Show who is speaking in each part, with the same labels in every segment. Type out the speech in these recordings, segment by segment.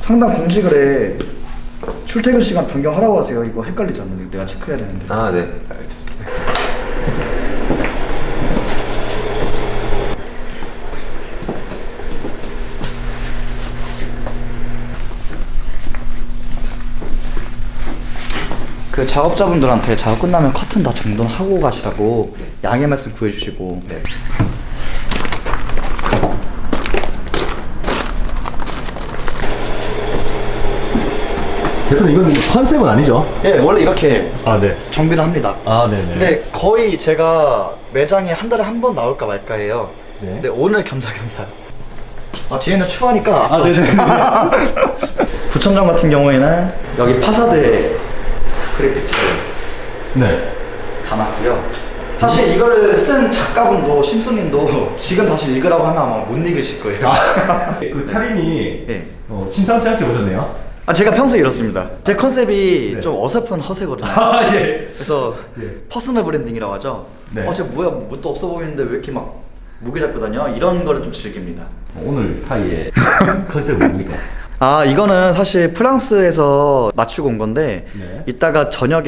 Speaker 1: 상담 공지글에 출퇴근 시간 변경하라고 하세요. 이거 헷갈리잖아요. 내가 체크해야 되는데.
Speaker 2: 아, 네. 알겠습니다.
Speaker 1: 그 작업자분들한테 작업 끝나면 커튼 다 정돈하고 가시라고 양해 말씀 구해주시고
Speaker 2: 네.
Speaker 3: 대표님 이건 컨셉은 아니죠?
Speaker 1: 예 원래 이렇게
Speaker 3: 아 네.
Speaker 1: 정비를 합니다.
Speaker 3: 아 네네.
Speaker 1: 근데 거의 제가 매장에 한 달에 한 번 나올까 말까 해요.
Speaker 3: 네.
Speaker 1: 근데 오늘 겸사겸사. 아 뒤에는 추하니까.
Speaker 3: 아 네네.
Speaker 1: 부천점 같은 경우에는 여기 파사드에 그래피티를
Speaker 3: 네.
Speaker 1: 담았고요. 사실 이거를 쓴 작가분도 심수님도 지금 다시 읽으라고 하면 아마 못 읽으실 거예요.
Speaker 3: 그 차림이
Speaker 1: 예.
Speaker 3: 어, 심상치 않게 오셨네요.
Speaker 1: 아 제가 평소에 이렇습니다. 제 컨셉이
Speaker 3: 네.
Speaker 1: 좀 어설픈 허세거든요.
Speaker 3: 아 예.
Speaker 1: 그래서
Speaker 3: 예.
Speaker 1: 퍼스널 브랜딩이라고 하죠.
Speaker 3: 네.
Speaker 1: 어, 쟤 뭐야, 뭣도 없어 보이는데 왜 이렇게 막 무게 잡고 다녀? 이런 거를 좀 즐깁니다.
Speaker 3: 오늘 타이의 컨셉은 뭡니까?
Speaker 1: 아, 이거는 사실 프랑스에서 맞추고 온 건데,
Speaker 3: 네.
Speaker 1: 이따가 저녁에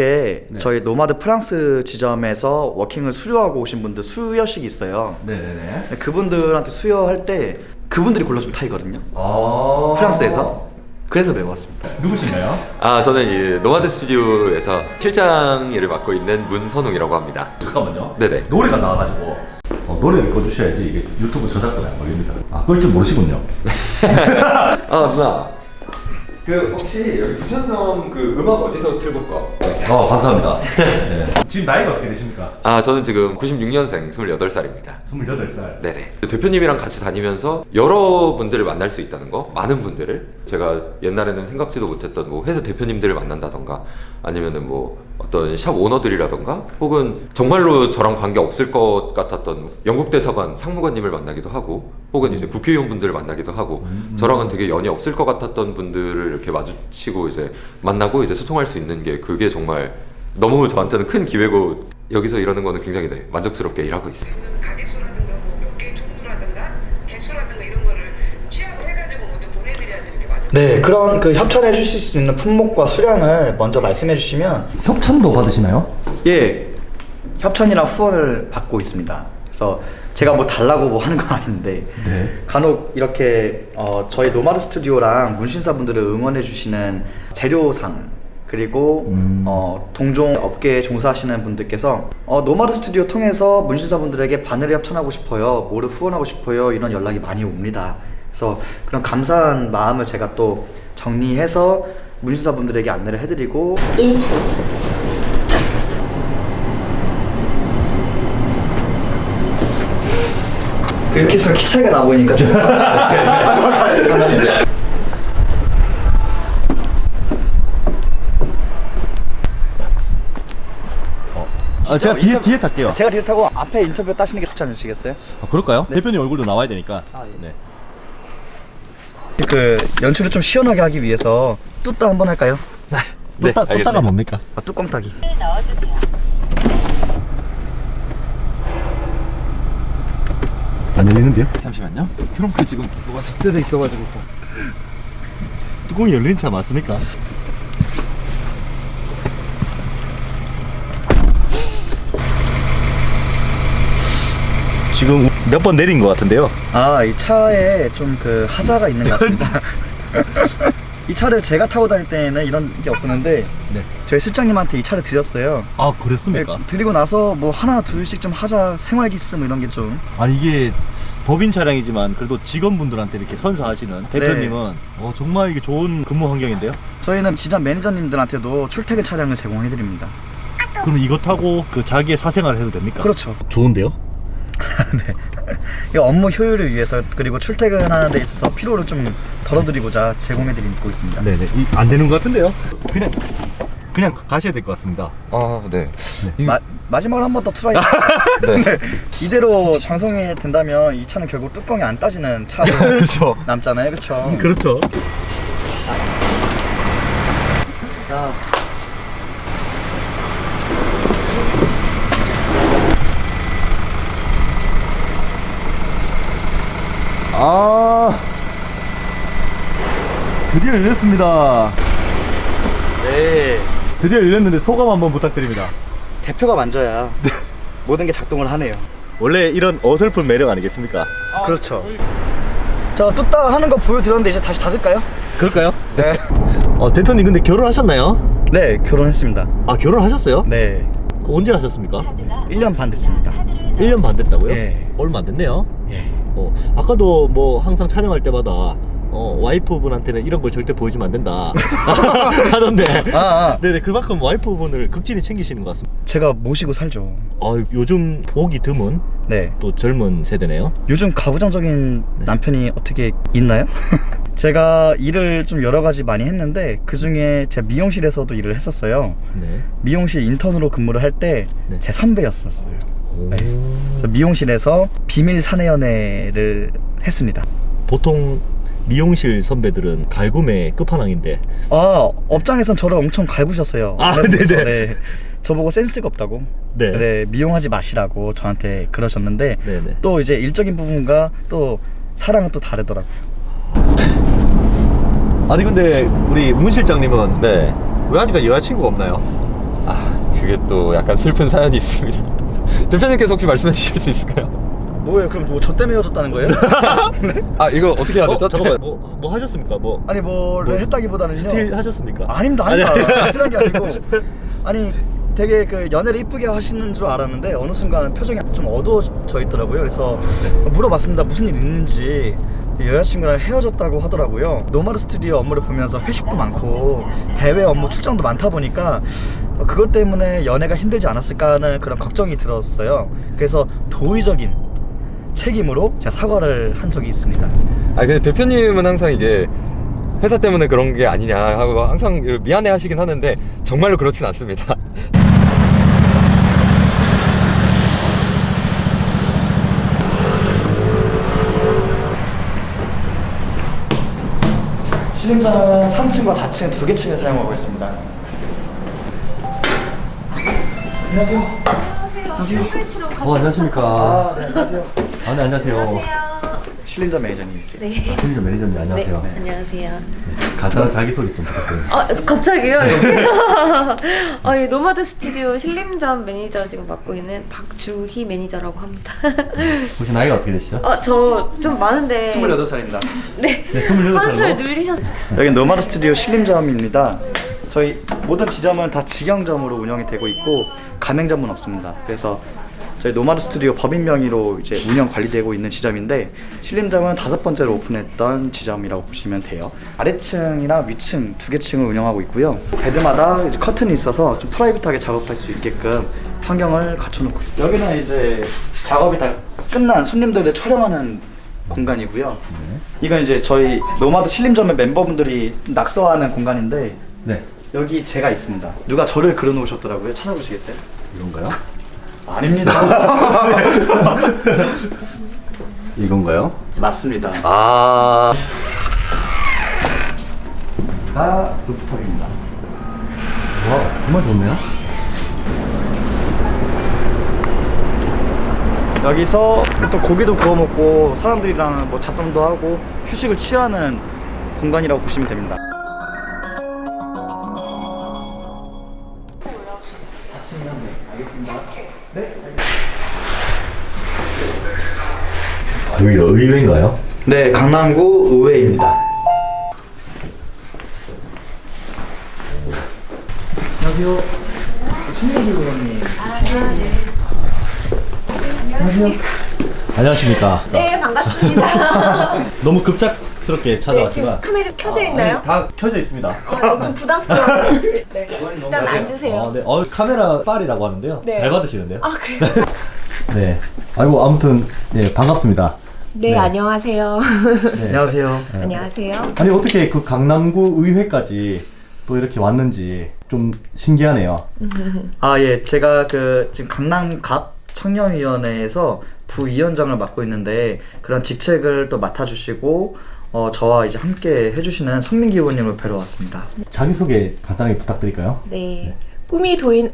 Speaker 3: 네.
Speaker 1: 저희 노마드 프랑스 지점에서 워킹을 수료하고 오신 분들 수여식이 있어요.
Speaker 3: 네네네.
Speaker 1: 근데 그분들한테 수여할 때 그분들이 골라준 타이거든요.
Speaker 3: 아.
Speaker 1: 프랑스에서. 그래서 배워왔습니다.
Speaker 3: 누구신가요?
Speaker 2: 아, 저는 이 노마드 스튜디오에서 실장 일을 맡고 있는 문선웅이라고 합니다.
Speaker 3: 잠깐만요.
Speaker 2: 네네.
Speaker 3: 노래가 나와가지고 어, 노래를 꺼주셔야지 이게 유튜브 저작권에 안 걸립니다. 아 그걸 줄 모르시군요.
Speaker 2: 아, 누나. 그 혹시 여기 부천점 그 음악 어디서 틀고 거?
Speaker 3: 아 감사합니다. 네. 지금 나이가 어떻게 되십니까?
Speaker 2: 아, 저는 지금 96년생 28살입니다.
Speaker 3: 28살.
Speaker 2: 네네. 대표님이랑 같이 다니면서 여러 분들을 만날 수 있다는 거, 많은 분들을 제가 옛날에는 생각지도 못했던 뭐 회사 대표님들을 만난다던가 아니면은 뭐 어떤 샵 오너들이라던가 혹은 정말로 저랑 관계 없을 것 같았던 영국 대사관 상무관님을 만나기도 하고 혹은 이제 국회의원분들을 만나기도 하고 저랑은 되게 연이 없을 것 같았던 분들을 이렇게 마주치고 이제 만나고 이제 소통할 수 있는 게 그게 정말 너무 저한테는 큰 기회고 여기서 이러는 거는 굉장히 네, 만족스럽게 일하고 있습니다.
Speaker 4: 가게 수라든가 뭐몇개 종류라든가 개수라든가 이런 거를 취합을 해가지고 먼저 보내드려야 되는 게 맞아요.
Speaker 1: 네, 그런 그 협찬해 주실 수 있는 품목과 수량을 먼저 말씀해 주시면
Speaker 3: 협찬도 받으시나요?
Speaker 1: 예, 협찬이랑 후원을 받고 있습니다. 그래서 제가 뭐 달라고 뭐 하는 건 아닌데
Speaker 3: 네.
Speaker 1: 간혹 이렇게 어, 저희 노마드 스튜디오랑 문신사분들을 응원해 주시는 재료상 그리고
Speaker 3: 음.
Speaker 1: 어, 동종 업계에 종사하시는 분들께서 어, 노마드 스튜디오 통해서 문신사분들에게 바늘을 협찬하고 싶어요, 뭐를 후원하고 싶어요 이런 연락이 많이 옵니다. 그래서 그런 감사한 마음을 제가 또 정리해서 문신사분들에게 안내를 해드리고
Speaker 5: 1층
Speaker 1: 그렇게 있으면 키 차이가 나 보이니까 좀 장난이에요.
Speaker 3: 아 제가 뒤에 뒤에 탈게요.
Speaker 1: 제가 뒤에 타고 앞에 인터뷰 따시는 게 좋지 않으시겠어요?
Speaker 3: 아, 그럴까요? 대표님 얼굴도 나와야 되니까.
Speaker 1: 아, 예.
Speaker 3: 네.
Speaker 1: 그 연출을 좀 시원하게 하기 위해서 뚜따 한번 할까요?
Speaker 2: 네,
Speaker 3: 또, 따, 또 따가 뭡니까?
Speaker 1: 아, 뚜껑 따기.
Speaker 3: 안 열리는데요?
Speaker 6: 잠시만요. 트렁크에 지금 뭐가 적재돼 있어가지고.
Speaker 3: 뚜껑이 열린 차 맞습니까? 지금 몇 번 내린 것 같은데요?
Speaker 1: 아, 이 차에 좀 그 하자가 있는 것 같습니다. 이 차를 제가 타고 다닐 때는 이런 게 없었는데
Speaker 3: 네.
Speaker 1: 저희 실장님한테 이 차를 드렸어요.
Speaker 3: 아 그랬습니까?
Speaker 1: 네, 드리고 나서 뭐 하나 둘씩 좀 하자 생활기스 뭐 이런 게 좀
Speaker 3: 아니 이게 법인 차량이지만 그래도 직원분들한테 이렇게 선사하시는 대표님은 어, 정말 이게 좋은 근무 환경인데요.
Speaker 1: 저희는 지점 매니저님들한테도 출퇴근 차량을 제공해 드립니다.
Speaker 3: 그럼 이거 타고 그 자기의 사생활을 해도 됩니까?
Speaker 1: 그렇죠.
Speaker 3: 좋은데요?
Speaker 1: 이 업무 효율을 위해서 그리고 출퇴근하는 데 있어서 피로를 좀 덜어드리고자 제공해 드리고 있습니다.
Speaker 3: 네네 이, 안 되는 것 같은데요? 그냥 그냥 가셔야 될 것 같습니다.
Speaker 2: 아, 네.
Speaker 1: 마, 마지막으로 한 번 더 트라이. 네. 이대로 방송이 된다면 이 차는 결국 뚜껑이 안 따지는 차로
Speaker 3: 그렇죠.
Speaker 1: 남잖아요, 그렇죠?
Speaker 3: 그렇죠.
Speaker 1: 자,
Speaker 3: 아 드디어 열렸습니다.
Speaker 1: 네.
Speaker 3: 드디어 열렸는데 소감 한번 부탁드립니다.
Speaker 1: 대표가 만져야 모든 게 작동을 하네요.
Speaker 3: 원래 이런 어설픈 매력 아니겠습니까?
Speaker 1: 그렇죠. 자, 뚝딱 하는 거 보여드렸는데 이제 다시 닫을까요?
Speaker 3: 그럴까요?
Speaker 1: 네.
Speaker 3: 어, 대표님 근데 결혼하셨나요?
Speaker 1: 네, 결혼했습니다.
Speaker 3: 아, 결혼하셨어요?
Speaker 1: 네.
Speaker 3: 그 언제 하셨습니까?
Speaker 1: 1년 반 됐습니다.
Speaker 3: 1년 반 됐다고요?
Speaker 1: 예.
Speaker 3: 얼마 안 됐네요.
Speaker 1: 예.
Speaker 3: 어, 아까도 뭐 항상 촬영할 때마다 어, 와이프분한테는 이런 걸 절대 보여주면 안 된다 하던데
Speaker 1: 아, 아.
Speaker 3: 네네 그만큼 와이프분을 극진히 챙기시는 것 같습니다
Speaker 1: 제가 모시고 살죠.
Speaker 3: 어, 요즘 보기 드문
Speaker 1: 네.
Speaker 3: 또 젊은 세대네요
Speaker 1: 요즘 가부장적인 남편이 어떻게 있나요? 제가 일을 좀 여러 가지 많이 했는데 그 중에 제가 미용실에서도 일을 했었어요.
Speaker 3: 네
Speaker 1: 미용실 인턴으로 근무를 할 때제
Speaker 3: 네.
Speaker 1: 선배였었어요.
Speaker 3: 오.
Speaker 1: 네. 그래서 미용실에서 비밀 사내 연애를 했습니다.
Speaker 3: 보통 미용실 선배들은 갈굼의 끝판왕인데
Speaker 1: 아 업장에선 저를 엄청 갈구셨어요.
Speaker 3: 아, 네네.
Speaker 1: 네. 저보고 센스가 없다고.
Speaker 3: 네.
Speaker 1: 미용하지 마시라고 저한테 그러셨는데
Speaker 3: 네네.
Speaker 1: 또 이제 일적인 부분과 또 사랑은 또 다르더라고요.
Speaker 3: 아니 근데 우리 문 실장님은
Speaker 2: 네.
Speaker 3: 왜 아직까지 여자친구가 없나요?
Speaker 2: 아 그게 또 약간 슬픈 사연이 있습니다. 대표님께서 혹시 말씀해 주실 수 있을까요?
Speaker 1: 뭐예요? 그럼 뭐 저 때문에 헤어졌다는 거예요?
Speaker 2: 아 이거 어떻게 해야
Speaker 3: 어,
Speaker 2: 되죠?
Speaker 3: 잠깐만 뭐, 뭐 하셨습니까? 뭐
Speaker 1: 아니 뭐를
Speaker 3: 뭐
Speaker 1: 했다기보다는요.
Speaker 3: 스틸 하셨습니까?
Speaker 1: 아닙니다, 아닙니다. 스틸한 게 아니고 아니 되게 그 연애를 이쁘게 하시는 줄 알았는데 어느 순간 표정이 좀 어두워져 있더라고요. 그래서 물어봤습니다. 무슨 일 있는지. 여자친구랑 헤어졌다고 하더라고요. 노마드 스튜디오 업무를 보면서 회식도 많고 대외 업무 출장도 많다 보니까 그것 때문에 연애가 힘들지 않았을까 하는 그런 걱정이 들었어요. 그래서 도의적인 책임으로 제가 사과를 한 적이 있습니다.
Speaker 2: 아 근데 대표님은 항상 이게 회사 때문에 그런 게 아니냐 하고 항상 미안해 하시긴 하는데 정말로 그렇진 않습니다.
Speaker 1: 실림장은 3층과 4층 두 개 층을 사용하고 있습니다. 안녕하세요.
Speaker 5: 안녕하세요.
Speaker 3: 어 안녕하십니까
Speaker 1: 아, 네, 안녕하세요.
Speaker 3: 아, 네, 안녕하세요
Speaker 5: 안녕하세요.
Speaker 1: 실림장 매니저님이세요.
Speaker 5: 네.
Speaker 3: 실리저 매니저님 안녕하세요
Speaker 5: 네. 안녕하세요.
Speaker 3: 간단한 자기소개 좀 부탁드립니다
Speaker 5: 아 갑자기요? 아, 예, 노마드 스튜디오 신림점 매니저 지금 맡고 있는 박주희 매니저라고 합니다.
Speaker 3: 혹시 나이가 어떻게 되시죠?
Speaker 5: 아, 저 좀 많은데.
Speaker 1: 28살입니다.
Speaker 5: 네.
Speaker 3: 네 28살로
Speaker 5: 한살 늘리셨으면.
Speaker 1: 여기 노마드 스튜디오 실림점입니다. 저희 모든 지점은 다 직영점으로 운영이 되고 있고 가맹점은 없습니다. 그래서 저희 노마드 스튜디오 법인 명의로 이제 운영 관리되고 있는 지점인데 실림점은 다섯 번째로 오픈했던 지점이라고 보시면 돼요. 아래층이나 위층 두 개 층을 운영하고 있고요. 베드마다 이제 커튼이 있어서 좀 프라이빗하게 작업할 수 있게끔 환경을 갖춰놓고 있습니다. 여기는 이제 작업이 다 끝난 손님들을 촬영하는 공간이고요. 이건 이제 저희 노마드 실림점의 멤버분들이 낙서하는 공간인데
Speaker 3: 네
Speaker 1: 여기 제가 있습니다. 누가 저를 그려놓으셨더라고요. 찾아보시겠어요?
Speaker 3: 이건가요?
Speaker 1: 아닙니다.
Speaker 3: 이건가요?
Speaker 1: 맞습니다. 아다 루프탑입니다.
Speaker 3: 와 정말 좋네요
Speaker 1: 여기서 또 고기도 구워 먹고 사람들이랑 뭐 잡담도 하고 휴식을 취하는 공간이라고 보시면 됩니다.
Speaker 3: 여기가 의외인가요?
Speaker 1: 네, 강남구 의회입니다. 안녕하세요. 신민기 의원님.
Speaker 3: 안녕하십니까
Speaker 7: 네, 반갑습니다.
Speaker 3: 너무 급작 스럽게
Speaker 7: 네,
Speaker 3: 찾아왔지만
Speaker 7: 카메라 켜져 있나요?
Speaker 3: 네, 다 켜져 있습니다
Speaker 7: 아, 좀 부담스러워요. 네, 일단 앉으세요.
Speaker 3: 어, 네. 어, 카메라 빨이라고 하는데요
Speaker 7: 네.
Speaker 3: 잘 받으시는데요
Speaker 7: 아, 그래요?
Speaker 3: 네 아이고 아무튼 네 반갑습니다
Speaker 7: 네,
Speaker 3: 네.
Speaker 7: 안녕하세요.
Speaker 3: 네.
Speaker 1: 안녕하세요.
Speaker 7: 안녕하세요.
Speaker 3: 아니 어떻게 그 강남구 의회까지 또 이렇게 왔는지 좀 신기하네요.
Speaker 1: 아, 예. 제가 그 지금 강남갑 청년위원회에서 부위원장을 맡고 있는데 그런 직책을 또 맡아주시고 어, 저와 이제 함께 해주시는 손민기 의원님을 뵈러 왔습니다.
Speaker 3: 자기 소개 간단하게 부탁드릴까요?
Speaker 7: 네. 꿈이 도인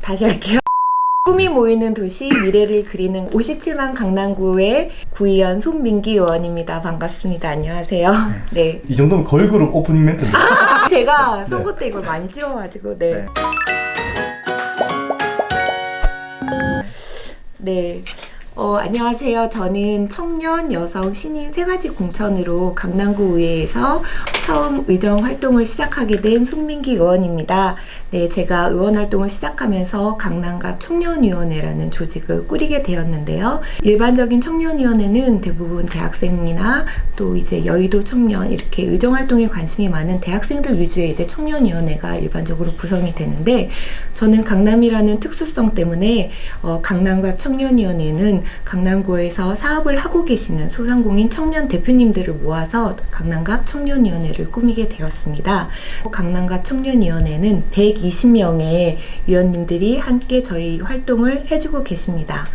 Speaker 7: 다시 할게요. 꿈이 모이는 도시 미래를 그리는 57만 강남구의 구의원 손민기 의원입니다. 반갑습니다. 안녕하세요. 네.
Speaker 3: 이 정도면 걸그룹 오프닝 멘트인데.
Speaker 7: 제가 선거 때 이걸 많이 찍어가지고 네.
Speaker 1: 네.
Speaker 7: 네. 어, 안녕하세요. 저는 청년, 여성, 신인 세 가지 공천으로 강남구 의회에서 처음 의정 활동을 시작하게 된 손민기 의원입니다. 네, 제가 의원 활동을 시작하면서 강남갑 청년위원회라는 조직을 꾸리게 되었는데요. 일반적인 청년위원회는 대부분 대학생이나 또 이제 여의도 청년 이렇게 의정 활동에 관심이 많은 대학생들 위주의 이제 청년위원회가 일반적으로 구성이 되는데 저는 강남이라는 특수성 때문에 어, 강남갑 청년위원회는 강남구에서 사업을 하고 계시는 소상공인 청년 대표님들을 모아서 강남갑 청년위원회를 꾸미게 되었습니다. 강남갑 청년위원회는 120명의 위원님들이 함께 저희 활동을 해주고 계십니다.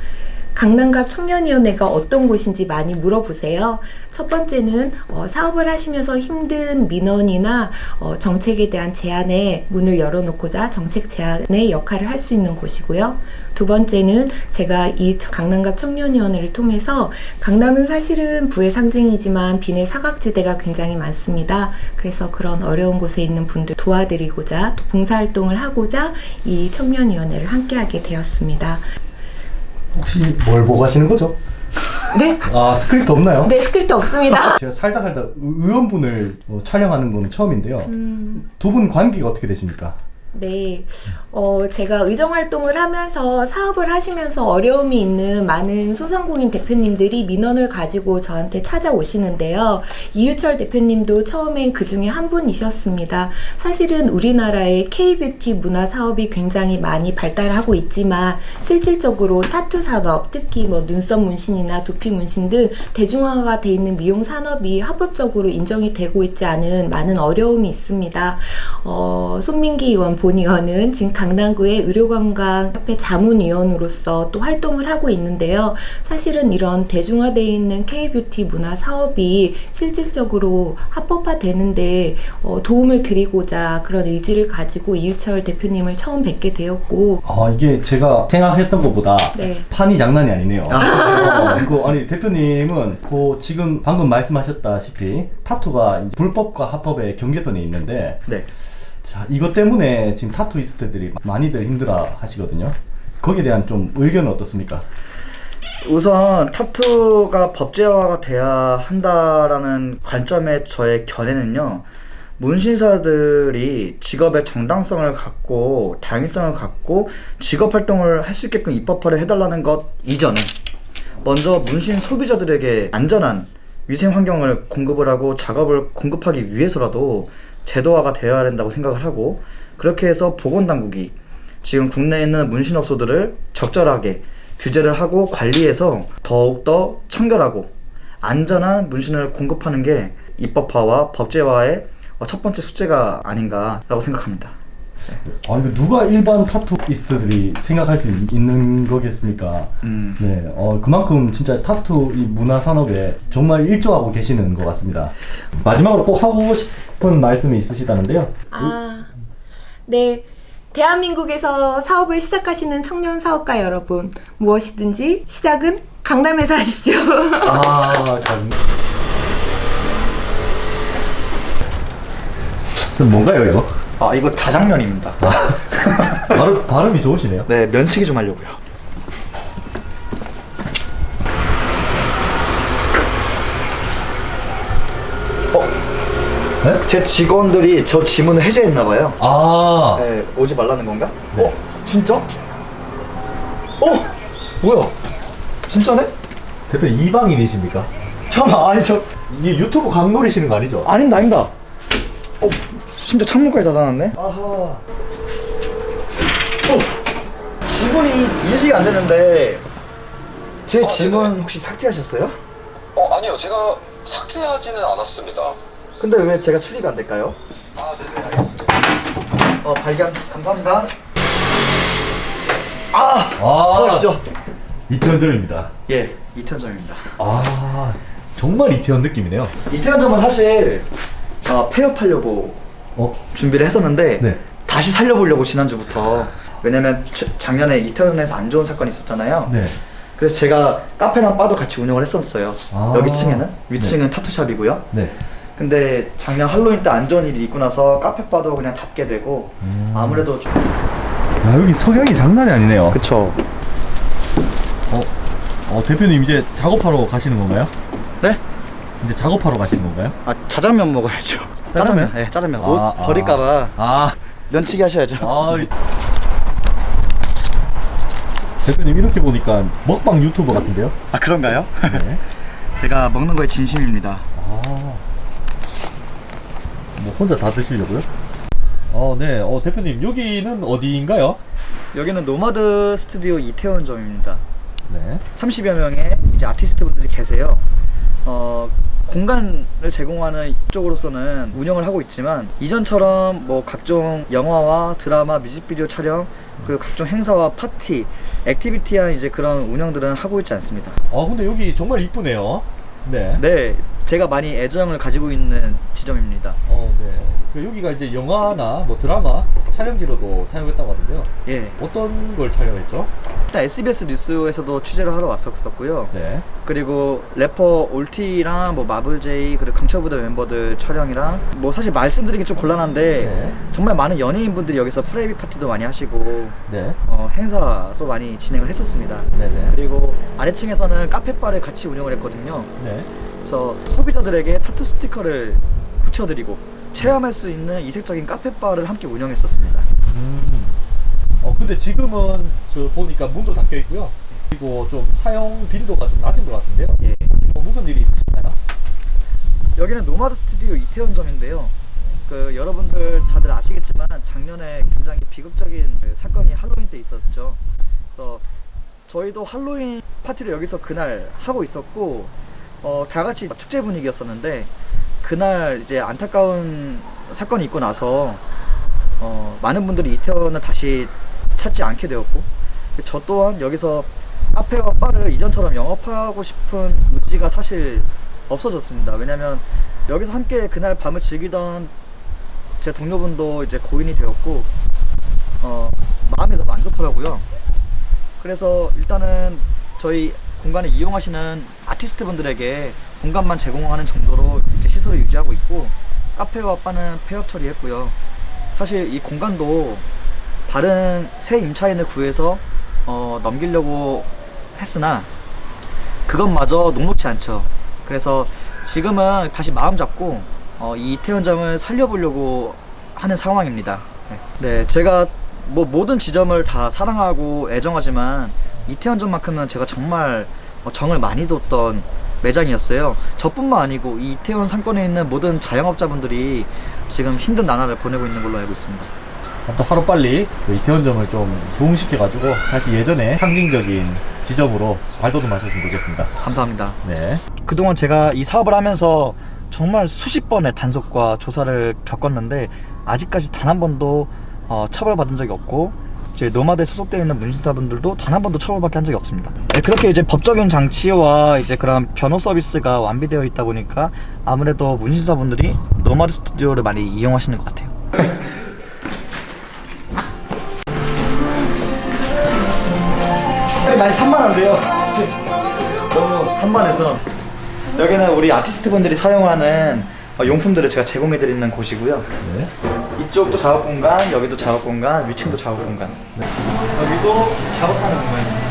Speaker 7: 강남갑 청년위원회가 어떤 곳인지 많이 물어보세요. 첫 번째는 어, 사업을 하시면서 힘든 민원이나 어, 정책에 대한 제안에 문을 열어놓고자 정책 제안의 역할을 할 수 있는 곳이고요. 두 번째는 제가 이 강남갑 청년위원회를 통해서 강남은 사실은 부의 상징이지만 빈의 사각지대가 굉장히 많습니다. 그래서 그런 어려운 곳에 있는 분들 도와드리고자 또 봉사활동을 하고자 이 청년위원회를 함께하게 되었습니다.
Speaker 3: 혹시 뭘 보고 하시는 거죠?
Speaker 7: 네?
Speaker 3: 아 스크립트 없나요?
Speaker 7: 네, 스크립트 없습니다.
Speaker 3: 제가 살다 살다 의- 의원분을 어, 촬영하는 건 처음인데요. 두 분 관계가 어떻게 되십니까?
Speaker 7: 네, 어, 제가 의정 활동을 하면서 사업을 하시면서 어려움이 있는 많은 소상공인 대표님들이 민원을 가지고 저한테 찾아오시는데요. 이유철 대표님도 처음엔 그 중에 한 분이셨습니다. 사실은 우리나라의 K-뷰티 문화 사업이 굉장히 많이 발달하고 있지만 실질적으로 타투 산업, 특히 뭐 눈썹 문신이나 두피 문신 등 대중화가 돼 있는 미용 산업이 합법적으로 인정이 되고 있지 않은 많은 어려움이 있습니다. 어, 손민기 의원 본 의원은 지금 강남구의 의료관광협회 자문위원으로서 또 활동을 하고 있는데요. 사실은 이런 대중화되어 있는 K-뷰티 문화 사업이 실질적으로 합법화되는데 어, 도움을 드리고자 그런 의지를 가지고 이유철 대표님을 처음 뵙게 되었고
Speaker 3: 아 이게 제가 생각했던 것보다
Speaker 7: 네.
Speaker 3: 판이 장난이 아니네요. 어, 그 아니 대표님은 그 지금 방금 말씀하셨다시피 타투가 불법과 합법의 경계선에 있는데
Speaker 1: 네.
Speaker 3: 자 이것 때문에 지금 타투이스트들이 많이들 힘들어 하시거든요. 거기에 대한 좀 의견은 어떻습니까?
Speaker 1: 우선 타투가 법제화가 돼야 한다라는 관점의 저의 견해는요. 문신사들이 직업의 정당성을 갖고 당위성을 갖고 직업 활동을 할 수 있게끔 입법화를 해달라는 것 이전에 먼저 문신 소비자들에게 안전한 위생 환경을 공급을 하고 작업을 공급하기 위해서라도 제도화가 되어야 된다고 생각을 하고 그렇게 해서 보건당국이 지금 국내에 있는 문신업소들을 적절하게 규제를 하고 관리해서 더욱더 청결하고 안전한 문신을 공급하는 게 입법화와 법제화의 어, 첫 번째 숙제가 아닌가라고 생각합니다.
Speaker 3: 아 이거 누가 일반 타투이스트들이 생각할 수 있- 있는 거겠습니까?
Speaker 1: 음.
Speaker 3: 네, 어 그만큼 진짜 타투 이 문화 산업에 정말 일조하고 계시는 것 같습니다. 마지막으로 꼭 하고 싶은 말씀이 있으시다는데요.
Speaker 7: 아, 네. 대한민국에서 사업을 시작하시는 청년 사업가 여러분, 무엇이든지 시작은 강남에서 하십시오.
Speaker 3: 아, 참. 그럼 뭔가요 이거?
Speaker 1: 아 이거 자장면입니다.
Speaker 3: 발음 발음이 좋으시네요.
Speaker 1: 네 면치기 좀 하려고요. 어?
Speaker 3: 네?
Speaker 1: 제 직원들이 저 지문을 해제했나 봐요.
Speaker 3: 아,
Speaker 1: 네, 오지 말라는 건가?
Speaker 3: 네.
Speaker 1: 어? 진짜? 어? 뭐야? 진짜네?
Speaker 3: 대표님 이방인이십니까?
Speaker 1: 잠깐만 아니 저
Speaker 3: 이게 유튜브 강 노리시는 거 아니죠?
Speaker 1: 아닙니다 아닙니다 어? 심지어 창문까지 닫아놨네? 아하 어! 지문이 인식이 안 되는데 제 지문 혹시 삭제하셨어요?
Speaker 8: 어 아니요 제가 삭제하지는 않았습니다.
Speaker 1: 근데 왜 제가 출입이 안 될까요?
Speaker 8: 아 네네 알겠습니다.
Speaker 1: 어 발견 감사합니다 아!
Speaker 3: 아,
Speaker 1: 들어가시죠
Speaker 3: 이태원점입니다.
Speaker 1: 예 이태원점입니다
Speaker 3: 아, 정말 이태원 느낌이네요.
Speaker 1: 이태원점은 사실 어, 폐업하려고
Speaker 3: 어,
Speaker 1: 준비를 했었는데
Speaker 3: 네.
Speaker 1: 다시 살려보려고 지난주부터 왜냐면 최- 작년에 이태원에서 안 좋은 사건이 있었잖아요.
Speaker 3: 네.
Speaker 1: 그래서 제가 카페랑 바도 같이 운영을 했었어요.
Speaker 3: 아.
Speaker 1: 여기 층에는 위층은 타투샵이고요.
Speaker 3: 네.
Speaker 1: 근데 작년 할로윈 때 안 좋은 일이 있고 나서 카페 바도 그냥 닫게 되고
Speaker 3: 음.
Speaker 1: 아무래도 좀
Speaker 3: 야 여기 석양이 장난이 아니네요.
Speaker 1: 그쵸.
Speaker 3: 어, 어 대표님 이제 작업하러 가시는 건가요?
Speaker 1: 네?
Speaker 3: 이제 작업하러 가시는 건가요?
Speaker 1: 아 짜장면 먹어야죠.
Speaker 3: 짜장면?
Speaker 1: 네, 짜장면.
Speaker 3: 아,
Speaker 1: 옷
Speaker 3: 아.
Speaker 1: 버릴까봐
Speaker 3: 아,
Speaker 1: 면치기 하셔야죠.
Speaker 3: 아. 이- 대표님 이렇게 보니까 먹방 유튜버 같은데요?
Speaker 1: 아 그런가요?
Speaker 3: 네.
Speaker 1: 제가 먹는 거에 진심입니다.
Speaker 3: 아. 뭐 혼자 다 드시려고요? 어, 네. 어, 대표님 여기는 어디인가요?
Speaker 1: 여기는 노마드 스튜디오 이태원점입니다.
Speaker 3: 네.
Speaker 1: 30여 명의 이제 아티스트 분들이 계세요. 어, 공간을 제공하는 쪽으로서는 운영을 하고 있지만 이전처럼 뭐 각종 영화와 드라마, 뮤직비디오 촬영 그리고 각종 행사와 파티, 액티비티한 이제 그런 운영들은 하고 있지 않습니다.
Speaker 3: 아, 근데 여기 정말 이쁘네요. 네.
Speaker 1: 네, 제가 많이 애정을 가지고 있는 지점입니다.
Speaker 3: 어, 네. 그 여기가 이제 영화나 뭐 드라마 촬영지로도 사용했다고 하던데요.
Speaker 1: 예,
Speaker 3: 어떤 걸 촬영했죠?
Speaker 1: 일단 SBS 뉴스에서도 취재를 하러 왔었었고요.
Speaker 3: 네.
Speaker 1: 그리고 래퍼 올티랑 뭐 마블제이 그리고 강철부대 멤버들 촬영이랑 뭐 사실 말씀드리기 좀 곤란한데
Speaker 3: 네.
Speaker 1: 정말 많은 연예인분들이 여기서 프라이빗 파티도 많이 하시고
Speaker 3: 네.
Speaker 1: 어, 행사도 많이 진행을 했었습니다.
Speaker 3: 네 네.
Speaker 1: 그리고 아래층에서는 카페바를 같이 운영을 했거든요.
Speaker 3: 네.
Speaker 1: 그래서 소비자들에게 타투 스티커를 붙여드리고 체험할 수 있는 이색적인 카페바를 함께 운영했었습니다.
Speaker 3: 음. 어, 근데 지금은 저 보니까 문도 닫혀 있고요. 그리고 좀 사용 빈도가 좀 낮은 것 같은데요.
Speaker 1: 예.
Speaker 3: 혹시 뭐 무슨 일이 있으신가요?
Speaker 1: 여기는 노마드 스튜디오 이태원점인데요. 그 여러분들 다들 아시겠지만 작년에 굉장히 비극적인 그 사건이 할로윈 때 있었죠. 그래서 저희도 할로윈 파티를 여기서 그날 하고 있었고 어, 다 같이 축제 분위기였었는데 그날 이제 안타까운 사건이 있고 나서 어, 많은 분들이 이태원을 다시 찾지 않게 되었고 저 또한 여기서 카페와 바를 이전처럼 영업하고 싶은 의지가 사실 없어졌습니다. 왜냐면 여기서 함께 그날 밤을 즐기던 제 동료분도 이제 고인이 되었고 어, 마음이 너무 안 좋더라고요. 그래서 일단은 저희 공간을 이용하시는 아티스트 분들에게 공간만 제공하는 정도로 이렇게 시설을 유지하고 있고 카페와 바는 폐업 처리했고요. 사실 이 공간도 다른 새 임차인을 구해서 어, 넘기려고 했으나 그것마저 녹록지 않죠. 그래서 지금은 다시 마음 잡고 어, 이 이태원점을 살려보려고 하는 상황입니다. 네. 네, 제가 뭐 모든 지점을 다 사랑하고 애정하지만 이태원점만큼은 제가 정말 어, 정을 많이 뒀던 매장이었어요. 저뿐만 아니고 이 이태원 상권에 있는 모든 자영업자분들이 지금 힘든 나날을 보내고 있는 걸로 알고 있습니다.
Speaker 3: 또 하루 빨리 그 이태원점을 좀 부흥시켜가지고 다시 예전에 상징적인 지점으로 발돋움하셨으면 좋겠습니다.
Speaker 1: 감사합니다.
Speaker 3: 네.
Speaker 1: 그동안 제가 이 사업을 하면서 정말 수십 번의 단속과 조사를 겪었는데 아직까지 단 한 번도 어, 처벌받은 적이 없고 이제 노마드에 소속되어 있는 문신사분들도 단 한 번도 처벌받게 한 적이 없습니다. 네, 그렇게 이제 법적인 장치와 이제 그런 변호 서비스가 완비되어 있다 보니까 아무래도 문신사분들이 노마드 스튜디오를 많이 이용하시는 것 같아요. 많이 산만한데요. 너무 산만해서 여기는 우리 아티스트 분들이 사용하는 어, 용품들을 제가 제공해 드리는 곳이고요.
Speaker 3: 네.
Speaker 1: 이쪽도 작업 공간, 여기도 작업 공간, 위층도 작업 공간. 여기도 작업하는 공간입니다.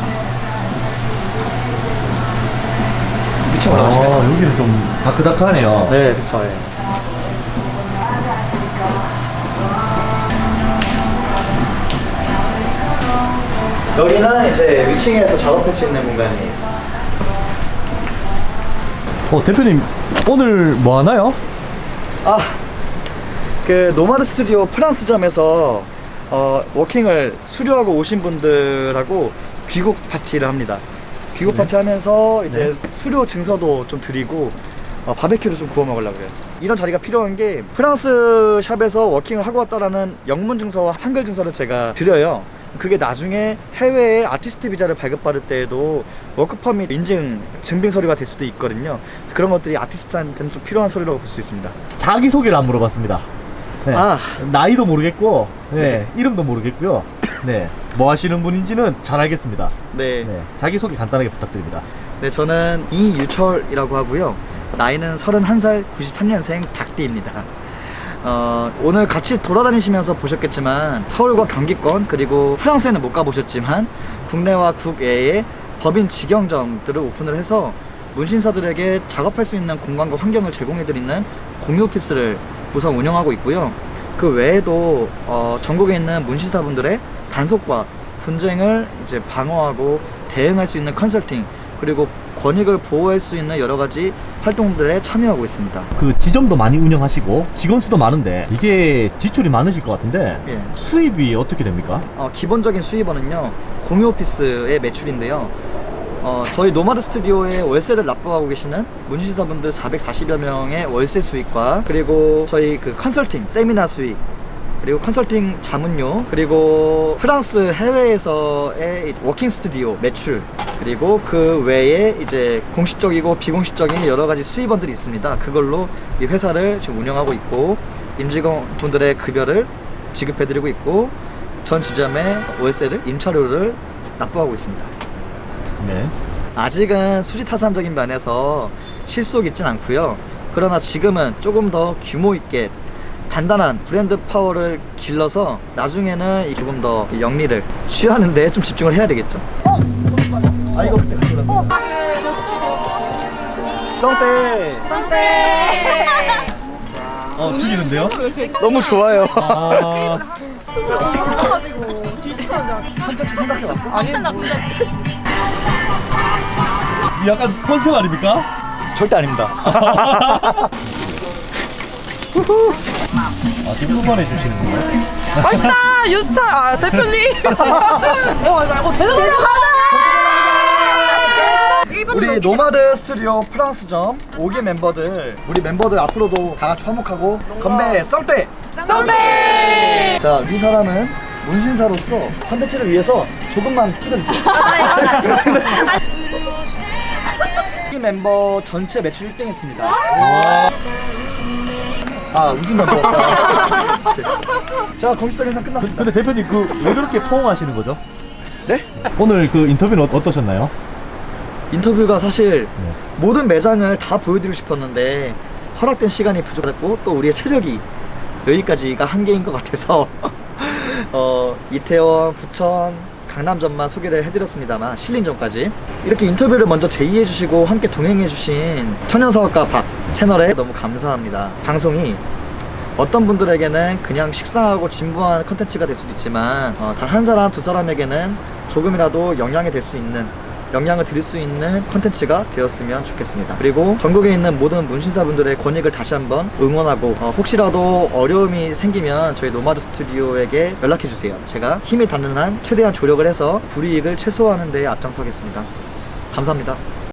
Speaker 1: 위층 올라가실까요?
Speaker 3: 아, 여기는 좀 다크다크하네요.
Speaker 1: 네, 그쵸. 예. 여기는 이제 위층에서 작업할 수 있는 공간이에요.
Speaker 3: 어, 대표님, 오늘 뭐 하나요?
Speaker 1: 아, 그 노마드 스튜디오 프랑스점에서 어, 워킹을 수료하고 오신 분들하고 귀국 파티를 합니다. 귀국 파티 하면서 이제 수료 증서도 좀 드리고 어, 바베큐를 좀 구워 먹으려고 해요. 이런 자리가 필요한 게 프랑스 샵에서 워킹을 하고 왔다라는 영문 증서와 한글 증서를 제가 드려요. 그게 나중에 해외에 아티스트 비자를 발급받을 때에도 워크퍼밋 인증 증빙 서류가 될 수도 있거든요. 그런 것들이 아티스트한테는 좀 필요한 서류라고 볼 수 있습니다.
Speaker 3: 자기 소개를 안 물어봤습니다. 네.
Speaker 1: 아.
Speaker 3: 나이도 모르겠고, 네. 이름도 모르겠고요. 네. 뭐 하시는 분인지는 잘 알겠습니다.
Speaker 1: 네.
Speaker 3: 네. 자기 소개 간단하게 부탁드립니다.
Speaker 1: 네, 저는 이유철이라고 하고요. 나이는 31살 93년생 닭띠입니다. 어, 오늘 같이 돌아다니시면서 보셨겠지만 서울과 경기권 그리고 프랑스에는 못 가보셨지만 국내와 국외에 법인 직영점들을 오픈을 해서 문신사들에게 작업할 수 있는 공간과 환경을 제공해드리는 공유 오피스를 우선 운영하고 있고요. 그 외에도 어, 전국에 있는 문신사분들의 단속과 분쟁을 이제 방어하고 대응할 수 있는 컨설팅 그리고 권익을 보호할 수 있는 여러 가지 활동들에 참여하고 있습니다.
Speaker 3: 그 지점도 많이 운영하시고 직원 수도 많은데 이게 지출이 많으실 것 같은데
Speaker 1: 예.
Speaker 3: 수입이 어떻게 됩니까?
Speaker 1: 어, 기본적인 수입원은요 공유 오피스의 매출인데요. 어, 저희 노마드 스튜디오에 월세를 납부하고 계시는 문신사분들 440여 명의 월세 수익과 그리고 저희 그 컨설팅 세미나 수익 그리고 컨설팅 자문료 그리고 프랑스 해외에서의 워킹 스튜디오 매출 그리고 그 외에 이제 공식적이고 비공식적인 여러 가지 수입원들이 있습니다. 그걸로 이 회사를 지금 운영하고 있고 임직원분들의 급여를 지급해드리고 있고 전 지점에 월세를 임차료를 납부하고 있습니다.
Speaker 3: 네.
Speaker 1: 아직은 수지타산적인 면에서 실속 있진 않고요. 그러나 지금은 조금 더 규모 있게 단단한 브랜드 파워를 길러서 나중에는 이 조금 더 영리를 취하는데 좀 집중을 해야 되겠죠. 아 이거 그때 가져갔네. 썸때
Speaker 3: 어, 죽이는데요?
Speaker 1: 너무 좋아요.
Speaker 3: 아,
Speaker 1: 컨텐츠 생각해봤어?
Speaker 3: 이 약간 컨셉 아닙니까?
Speaker 1: 절대 아닙니다.
Speaker 3: 아, 지금 후반해 주시는 거예요?
Speaker 9: 맛있다 유철 아 대표님 이거 말고 제주 제주
Speaker 1: 우리 노마드 스튜디오 프랑스점 5개 멤버들 우리 멤버들 앞으로도 다 같이 화목하고 건배 썸때
Speaker 9: 썸데
Speaker 1: 자이 사람은 문신사로서 컨텐츠를 위해서 조금만 투자주세요. 이 멤버 전체 매출 1등 했습니다. 아. 웃음 멤버. 자 공식적인 상 끝났습니다.
Speaker 3: 근데 대표님 그 왜 그렇게 포옹하시는 거죠?
Speaker 1: 네?
Speaker 3: 오늘 그 인터뷰는 어- 어떠셨나요?
Speaker 1: 인터뷰가 사실
Speaker 3: 네.
Speaker 1: 모든 매장을 다 보여드리고 싶었는데 허락된 시간이 부족했고 또 우리의 체력이 여기까지가 한계인 것 같아서 어, 이태원, 부천, 강남점만 소개를 해드렸습니다만 신림점까지 이렇게 인터뷰를 먼저 제의해 주시고 함께 동행해 주신 천연사업가 박 채널에 너무 감사합니다 방송이 어떤 분들에게는 그냥 식상하고 진부한 컨텐츠가 될 수도 있지만 어, 단한 사람 두 사람에게는 조금이라도 영향이 될 수 있는 영향을 드릴 수 있는 컨텐츠가 되었으면 좋겠습니다. 그리고 전국에 있는 모든 문신사분들의 권익을 다시 한번 응원하고 어, 혹시라도 어려움이 생기면 저희 노마드 스튜디오에게 연락해 주세요. 제가 힘이 닿는 한 최대한 조력을 해서 불이익을 최소화하는 데 앞장서겠습니다. 감사합니다.